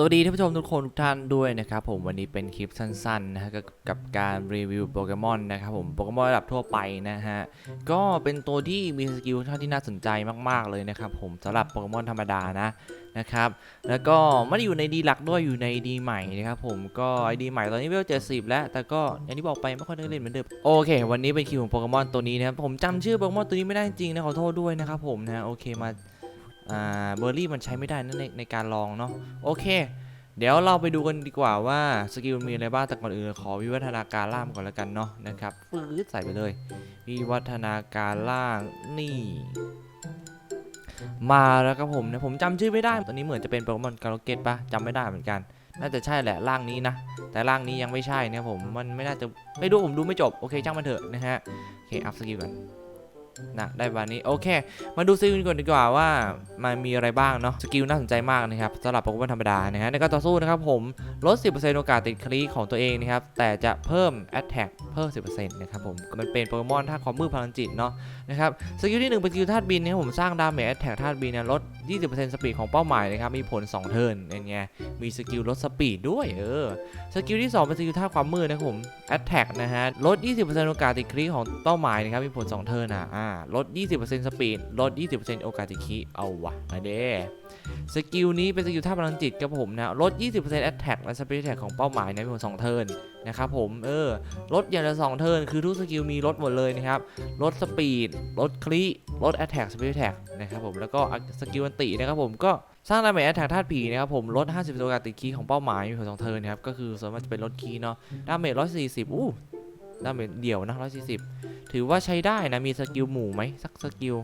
สวัสดีท่านผู้ชมทุกคนทุกท่านด้วยนะครับผมวันนี้เป็นคลิปสั้นๆนะฮะกับกับการรีวิวโปเกมอนนะครับผมโปเกมอนระดับทั่วไปนะฮะก็เป็นตัวที่มีสกิลท่าที่น่าสนใจมากๆเลยนะครับผมสำหรับโปเกมอนธรรมดานะนะครับแล้วก็ไม่ได้อยู่ในดีหลักด้วยอยู่ในดีใหม่นะครับผมก็ไอดีใหม่ตอนนี้เวล70แล้ว แต่ก็อย่างที่บอกไปไม่ค่อยได้เล่นเหมือนเดิมโอเค วันนี้เป็นคิวของโปเกมอนตัวนี้นะครับผมจำชื่อโปเกมอนตัวนี้ไม่ได้จริงนะขอโทษด้วยนะครับผมนะโอเคมา อ่าเบอร์รี่มันใช้ไม่ได้นั่นในในการลองเนาะโอเค เดี๋ยวเราไปดูกันดีกว่าว่าสกิลมีอะไรบ้างแต่ก่อนอื่นขอวิวัฒนาการล่างก่อนแล้วกันเนาะนะครับฟืดใส่ไปเลย วิวัฒนาการล่างนี่ มาแล้วครับผมนะผมจำชื่อไม่ได้ตอนนี้เหมือนจะเป็นโปเกมอนกาโลเกตปะจำไม่ได้เหมือนกันน่าจะใช่แหละร่างนี้นะ แต่ร่างนี้ยังไม่ใช่นะครับผมมันไม่น่าจะไม่รู้ผมดูไม่จบ โอเคช่างมันเถอะนะฮะ โอเค อัพสกิลกัน นะได้บานนี้โอเค มาดูสกิลก่อนดีกว่าว่ามันมีอะไรบ้างเนาะสกิลน่าสนใจมากนะครับสำหรับโปเกมอนธรรมดานะฮะในการต่อสู้นะครับผมลด 10%โอกาสติดคลีของตัวเองนะครับแต่จะเพิ่ม Attack เพิ่ม 10%นะครับผมมันเป็นโปเกมอนธาตุความมืดพลังจิตเนาะนะครับสกิลที่ 1 เป็นสกิลธาตุบินนะครับผมสร้างดาเมจ Attack ธาตุบินเนี่ยลด 20%สปีดของเป้าหมายนะครับมีผล 2 เทิร์นเป็นไงมีสกิลลดสปีดด้วยเออสกิลที่ 2 เป็นสกิลธาตุความมืดนะครับผม Attack นะฮะลด 20%โอกาสติดคลีของเป้าหมายนะครับมีผล 2 เทิร์นอะอ่าลด 20%สปีด ลด 20%โอกาสติดคลีเอาวะมาเด้สกิลนี้เป็นสกิลธาพลังจิตครับผมนะ ลด 20% Attack และ Speed Attack ของเป้าหมายนะมีผล2เทิร์นนะครับผม เออ ลดอย่างละ2เทิร์นคือทุกสกิลมีลดหมดเลยนะครับ ลดสปีด ลดคลีลดแอตแทกสปีดแทกนะครับผม แล้วก็สกิลอันตินะครับผมก็สร้างดาเมจแอตแทกธาตุผีนะครับผมลด 50โอกาสติดคีย์ของเป้าหมายมีผลสองเทิร์นนะครับก็คือส่วนมากจะเป็นลดคีย์เนาะดาเมจ140อู้ดาเมจเดี่ยวนะ140 ถือว่าใช้ได้นะ มีสกิลหมู่ไหมสักสกิล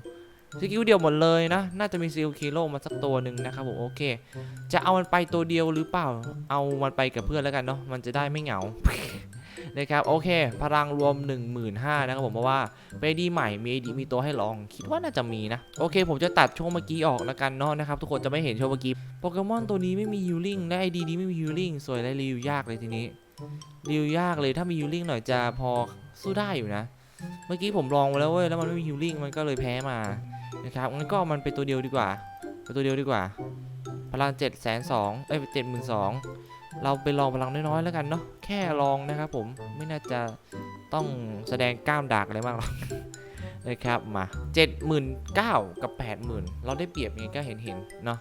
สกิลเดียวหมดเลยนะ น่าจะมีซิลคีโลมาสักตัวหนึ่งนะครับผมโอเค จะเอามันไปตัวเดียวหรือเปล่า เอามันไปกับเพื่อนแล้วกันเนาะ มันจะได้ไม่เหงา นะครับโอเค พลังรวม 15,000นะครับผมเพราะว่าเปดีใหม่มีดีมีตัวให้ลอง คิดว่าน่าจะมีนะ โอเค ผมจะตัดช่วงเมื่อกี้ออกแล้วกันเนาะนะครับทุกคนจะไม่เห็นช่วงเมื่อกี้โปเกมอนตัวนี้ไม่มีฮิลลิ่งและไอดีนี้ไม่มีฮิลลิ่งสวยและรีวิวยากเลยทีนี้รีวิวยากเลยถ้ามีฮิลลิ่งหน่อยจะพอสู้ได้อยู่นะ เมื่อกี้ผมลองไปแล้วเว้ยแล้วมันไม่มีฮิลลิ่งมันก็เลยแพ้มานะครับงั้นก็มันไปตัวเดียวดีกว่าไปตัวเดียวดีกว่า พลัง7 2 0 0 0เอ้ยเจ็ดหมื่นสองเราไปลองพลังน้อยๆแล้วกันเนาะแค่ลองนะครับผมไม่น่าจะต้องแสดงกล้ามดากอะไรมากหรอกนะครับมา79,000กับ 80,000 เราได้เปรียบยังไงก็เห็นเห็นๆเนาะ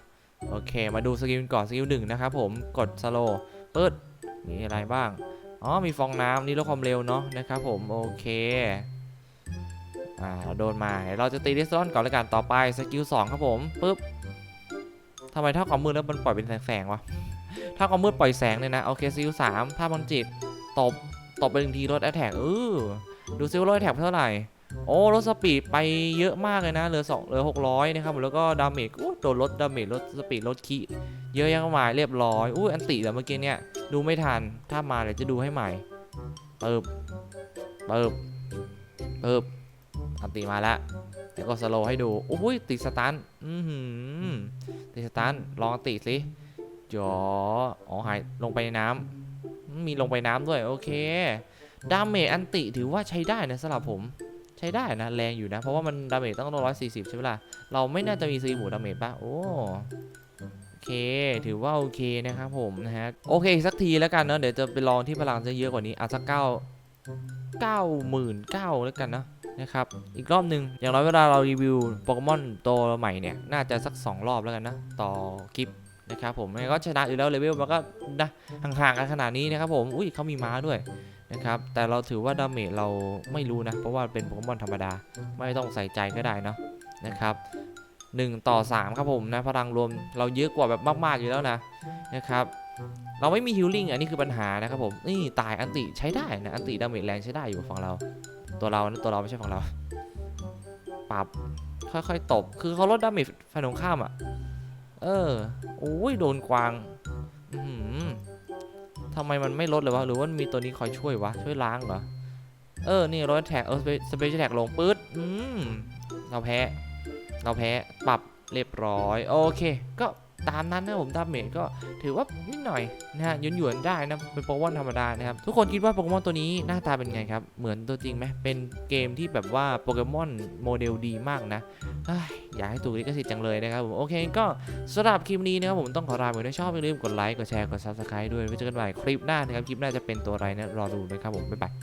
โอเค มาดูสกิลก่อนสกิลหนึ่งนะครับผมกดสโลเปิดมีอะไรบ้าง อ๋อ มีฟองน้ำนี่ลดความเร็วเนาะนะครับผม โอเค อ่าเราโดนมาเดี๋ยวเราจะตีดิสซอนก่อนแล้วกันต่อไปสกิลสองครับผมปึ๊บทำไมเท่ากับมือแล้วมันปล่อยเป็นแสงๆวะถ้าความมืดปล่อยแสงเลยนะ โอเคซิลสามถ้ามันจิตตบ ตบไปหนึ่งทีลดแอตแทกเออดูซิลลดแอตแทกเท่าไหร่ โอ้ลดสปีดไปเยอะมากเลยนะ เหลือสองเหลือหกร้อยนะครับ แล้วก็ดาเมจอู้โดนลดดาเมจลดสปีดลดคีเยอะแยะมากมายเรียบร้อยอู้อันติแต่เมื่อกี้เนี่ย ดูไม่ทัน ถ้ามาเดี๋ยวจะดูให้ใหม่เปิบเปิบเปิบ อันติมาแล้วเดี๋ยวก็สโลให้ดูโอ้ยติดสตันอือหือติดสตันลองอันติสิจออ๋อหายลงไปในน้ำมีลงไปน้ำด้วย โอเคดาเมจอันติถือว่าใช้ได้นะสำหรับผมใช้ได้นะแรงอยู่นะ เพราะว่ามันดาเมจต้องร้อยสี่สิบใช่ไหมล่ะเราไม่น่าจะมีซีหมูดาเมจป่ะโอ้โอเคถือว่าโอเคนะครับผมนะฮะ โอเคสักทีแล้วกันเนาะเดี๋ยวจะไปลองที่พลังจะเยอะกว่านี้อะสักเก้า เก้าหมื่นเก้าแล้วกันนะนะครับ อีกรอบหนึ่งอย่างน้อยเวลาเรารีวิวโปเกมอนตัวใหม่เนี่ย น่าจะสัก 2 รอบแล้วกันนะ ต่อคลิปนะครับผมไม่งั้นก็ชนะอยู่แล้วเลเวลมันก็นะห่างๆกันขนาดนี้นะครับผม อุ้ยเขามีม้าด้วยนะครับ แต่เราถือว่าดาเมจเราไม่รู้นะ เพราะว่าเป็นโปเกมอนธรรมดา ไม่ต้องใส่ใจก็ได้เนาะนะครับ1ต่อ 3 ครับผมนะ พลังรวมเราเยอะกว่าแบบมาก ๆ อยู่แล้วนะนะครับ เราไม่มีฮิลลิ่งอันนี้คือปัญหานะครับผม นี่ตายอันติใช้ได้นะ อันติดาเมจแรงใช้ได้อยู่ฝั่งเรา ตัวเราตัวเราไม่ใช่ฝั่งเรา ปรับค่อยๆตบ คือเขาลดดาเมจฝ่ายตรงข้ามอะ เออ โอ้ยโดนกวางทำไมมันไม่ลดเลยวะ หรือว่ามีตัวนี้คอยช่วยวะ ช่วยล้างเหรอ เออ นี่รถแท็กเออสเปเชียลแท็กลงปื๊ดอืมเราแพ้ เราแพ้ ปรับเรียบร้อย โอเค ก็ ตามนั้นนะผมดาเมจก็ถือว่านิดหน่อยนะฮะหยวนๆได้นะเป็นโปเกมอนธรรมดานะครับทุกคนคิดว่าโปเกมอนตัวนี้หน้าตาเป็นไงครับ เหมือนตัวจริงไหมเป็นเกมที่แบบว่าโปเกมอนโมเดลดีมากนะอ้ยอยากให้ถูกลิขสิทธิ์จังเลยนะครับผมโอเคก็สำหรับคลิปนี้นะครับผมต้องขอลาไปด้วยชอบอย่าลืมกดไลค์กดแชร์กด subscribe ด้วยไว้เจอกันใหม่คลิปหน้านะครับคลิปหน้าจะเป็นตัวอะไรนะรอดูนะครับผมบ๊ายบาย